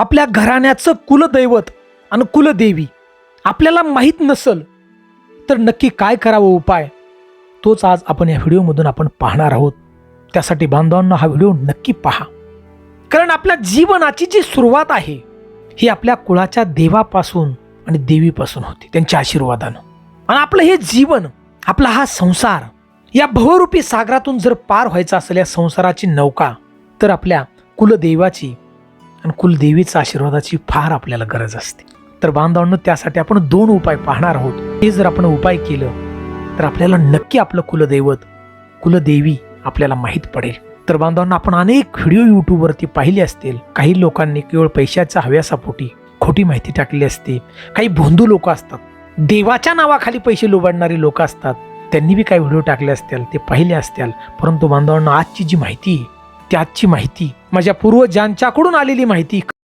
आपल्या घराण्याचं कुलदैवत आणि कुलदेवी आपल्याला माहीत नसल तर नक्की काय करावं उपाय? तोच आज आपण या व्हिडिओमधून आपण पाहणार आहोत. त्यासाठी बांधवांना हा व्हिडिओ नक्की पहा. कारण आपल्या जीवनाची जी सुरुवात आहे ही आपल्या कुळाच्या देवापासून आणि देवीपासून होते त्यांच्या आशीर्वादानं. आणि आपलं हे जीवन आपला हा संसार या भवरूपी सागरातून जर पार व्हायचा असेल या संसाराची नौका तर आपल्या कुलदेवाची आणि कुलदेवीचा आशीर्वादाची फार आपल्याला गरज असते. तर बांधवांनो त्यासाठी आपण दोन उपाय पाहणार आहोत. हे जर आपण उपाय केलं तर आपल्याला नक्की आपलं कुलदैवत कुलदेवी आपल्याला माहीत पडेल. तर बांधवांना आपण अनेक व्हिडिओ यूट्यूबवरती पाहिले असतील. काही लोकांनी केवळ पैशाच्या हव्यासापोटी खोटी माहिती टाकली असते. काही भोंदू लोक असतात. देवाच्या नावाखाली पैसे लुबाडणारे लोक असतात. त्यांनी बी काही व्हिडिओ टाकले असतील ते पाहिले असतील. परंतु बांधवांना आजची जी माहिती त्याची माहिती माझ्या पूर्वजांच्याकडून आलेली माहिती